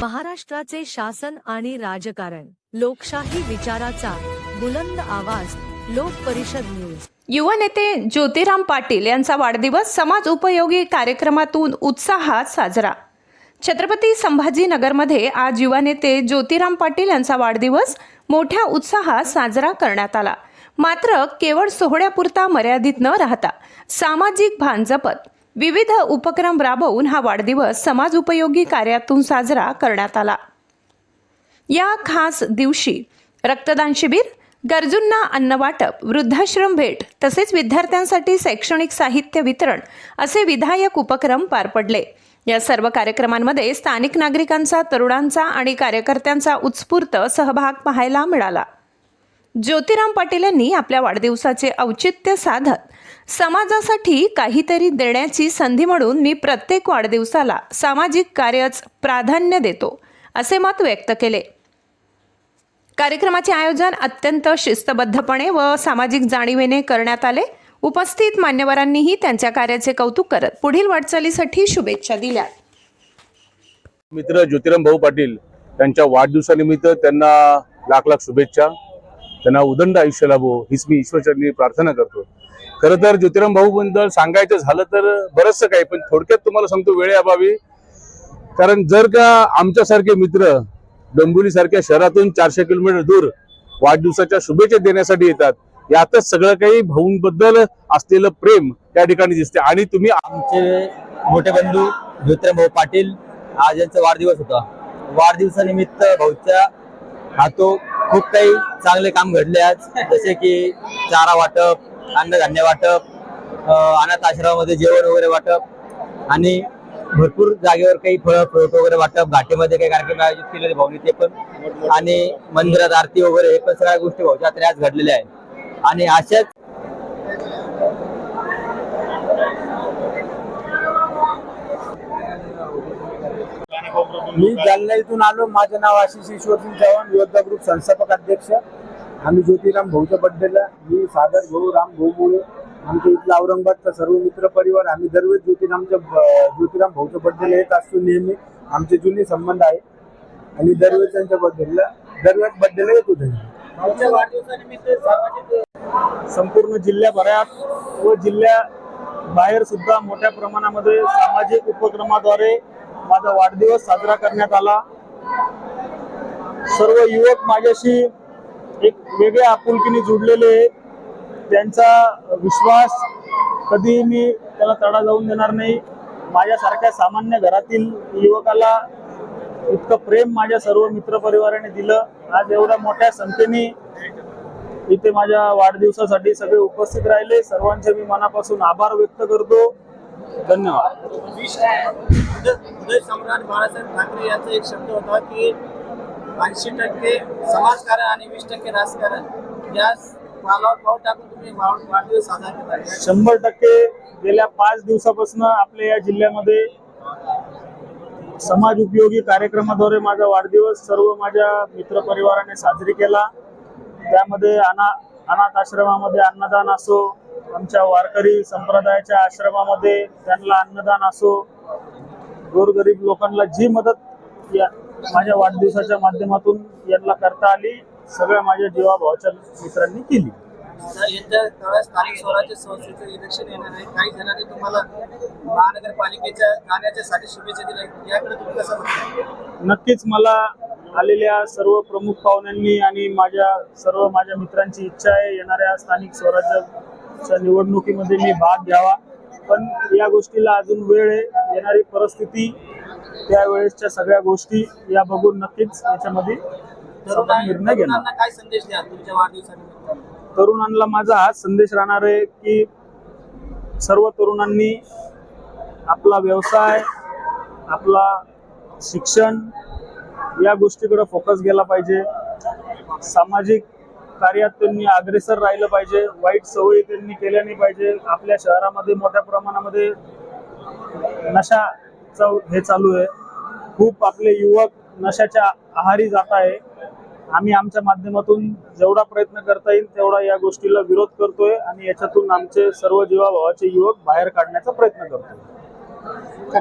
महाराष्ट्राचे शासन आणि राजकारण लोकशाही विचाराचा बुलंद आवाज लोक परिषद न्यूज. युवा नेते ज्योतिराम पाटील यांचा वाढदिवस समाज उपयोगी कार्यक्रमातून उत्साहात साजरा. छत्रपती संभाजीनगरमध्ये आज युवा नेते ज्योतिराम पाटील यांचा वाढदिवस मोठ्या उत्साहात साजरा करण्यात आला. मात्र केवळ सोहळ्यापुरता मर्यादित न राहता सामाजिक भान जपत विविध उपक्रम राबवून हा वाढदिवस समाज उपयोगी कार्यातून साजरा करण्यात आला. या खास दिवशी रक्तदान शिबिर गरजूंना अन्न वाटप वृद्धाश्रम भेट तसेच विद्यार्थ्यांसाठी शैक्षणिक साहित्य वितरण असे विधायक उपक्रम पार पडले. या सर्व कार्यक्रमांमध्ये स्थानिक नागरिकांचा तरुणांचा आणि कार्यकर्त्यांचा उत्स्फूर्त सहभाग पाहायला मिळाला. ज्योतिराम पाटील यांनी आपल्या वाढदिवसाचे औचित्य साधत समाजासाठी काहीतरी देण्याची संधी म्हणून मी प्रत्येक वाढदिवसाला सामाजिक कार्यच प्राधान्य देतो असे मत व्यक्त केले. कार्यक्रमाचे आयोजन अत्यंत शिस्तबद्धपणे व सामाजिक जाणीवेने करण्यात आले. उपस्थित मान्यवरांनीही त्यांच्या कार्याचे कौतुक करत पुढील वाटचालीसाठी शुभेच्छा दिल्या. मित्र ज्योतिराम भाऊ पाटील त्यांच्या वाढदिवसानिमित्त त्यांना लाख लाख शुभेच्छा. त्यांना उदंड आयुष्य लाभो हीच मी ईश्वरचरणी प्रार्थना करतो. खरं तर ज्योतिराम भाऊ बद्दल सांगायचं झालं तर बरंचसं काही पण थोडक्यात तुम्हाला सांगतो वेळेअभावी कारण जर का आमच्यासारखे मित्र डोंबिवली सारख्या शहरातून चारशे किलोमीटर दूर वाढदिवसाच्या शुभेच्छा देण्यासाठी येतात यातच सगळं काही भाऊंबद्दल असलेलं प्रेम त्या ठिकाणी दिसते. आणि तुम्ही आमचे मोठे बंधू ज्योतिराम भाऊ पाटील आज यांचा वाढदिवस होता. वाढदिवसानिमित्त भाऊच्या हातो खूप काही चांगले काम घडले आज. जसे की चारा वाटप अन्नधान्य वाटप अनाथ आश्रमामध्ये जेवण वगैरे वाटप आणि भरपूर जागेवर काही फळ फ्रूट वगैरे वाटप घाटीमध्ये काही कार्यक्रम आयोजित केलेले भाऊनी ते पण. आणि मंदिरात आरती वगैरे हे पण सगळ्या गोष्टी भाऊच्या आज घडलेल्या आहेत. आणि अशाच मी जालना इथून आलो. माझं नाव आशिष ईश्वरसिंग चव्हाण योद्धा ग्रुप संस्थापक अध्यक्ष. आम्ही ज्योतिराम भाऊच्या बड्डेला मी सागर भाऊ राम भाऊ मुळे आमच्या इथला औरंगाबादचा सर्व मित्र परिवार आम्ही दरवेळेस ज्योतिरामच्या ज्योतिराम भाऊच्या बड्डेला येत असतो नेहमी. आमचे जुने संबंध आहे. आणि दरवेळेस त्यांच्या बड्डेला दरवेळेस बड्डेला येतो संपूर्ण जिल्ह्याभरात व जिल्ह्या बाहेर सुद्धा मोठ्या प्रमाणामध्ये सामाजिक उपक्रमाद्वारे माझा वाढदिवस साजरा करण्यात आला. सर्व युवक माझ्याशी एक वेगळ्या आपुलकीने जुडलेले त्यांचा विश्वास कधी मी त्याला तडा जाऊन देणार नाही. माझ्यासारख्या सामान्य घरातील युवकाला इतकं प्रेम माझ्या सर्व मित्रपरिवाराने दिलं. आज एवढ्या मोठ्या संख्येने इथे माझ्या वाढदिवसासाठी सगळे उपस्थित राहिले. सर्वांचे मी मनापासून आभार व्यक्त करतो. धन्यवाद सम्राट बाळासाहेब ठाकरे यांचा एक शब्द होता की ऐंशी टक्के समाजकारण आणि वीस टक्के राजकारण या पालावर पाऊल टाकून तुम्ही वाढ- वाढदिवस साजरा केला. शंभर टक्के गेल्या पाच दिवसापासून आपल्या या जिल्ह्यामध्ये समाज उपयोगी कार्यक्रमाद्वारे माझा वाढदिवस सर्व माझ्या मित्रपरिवाराने साजरी केला त्यामध्ये अना अनाथ आश्रमामध्ये अन्नदान असो आमच्या वारकरी संप्रदायाच्या आश्रमामध्ये त्यांना अन्नदान असो. गोरगरीब लोकांना जी मदत या माझ्या वाढदिवसाच्या माध्यमातून यांना करता आली सगळ्या माझ्या जीवाभावाच्या मित्रांनी केली. आता येत्या काळात स्थानिक स्वराज्य संस्थेचं इलेक्शन येणार आहे. काही जणांनी तुम्हाला महानगरपालिकेच्या गाण्याच्यासाठी शुभेच्छा दिल्या याकडे तुम्ही कसं बघता? नक्कीच मला आलेल्या सर्व प्रमुख पाहुण्यांनी आणि माझ्या सर्व माझ्या मित्रांची इच्छा आहे येणाऱ्या स्थानिक स्वराज्याच्या निवडणुकीमध्ये मी भाग घ्यावा. पण या गोष्टीला अजून वेळ आहे येणारी परिस्थिती त्यावेळेसच्या सगळ्या गोष्टी या बघून नक्कीच याच्यामध्ये निर्णय घेणार. तरुणांना काय संदेश द्या तुमच्या वाढदिवसानिमित्त तरुणांना माझा हाच संदेश राहणार आहे की सर्व तरुणांनी आपला व्यवसाय आपला शिक्षण या गोष्टीकडे फोकस गेला पाहिजे. सामाजिक कार्यात त्यांनी अग्रेसर राहिलं पाहिजे. वाईट सवयी त्यांनी केल्या नाही पाहिजे. आपल्या शहरामध्ये मोठ्या प्रमाणामध्ये नशाचं हे चालू आहे. खूप आपले युवक नशाच्या आहारी जात आहे. आम्ही आमच्या माध्यमातून जेवढा प्रयत्न करता येईल तेवढा या गोष्टीला विरोध करतोय आणि याच्यातून आमचे सर्व जीवाभावाचे युवक बाहेर काढण्याचा प्रयत्न करतोय.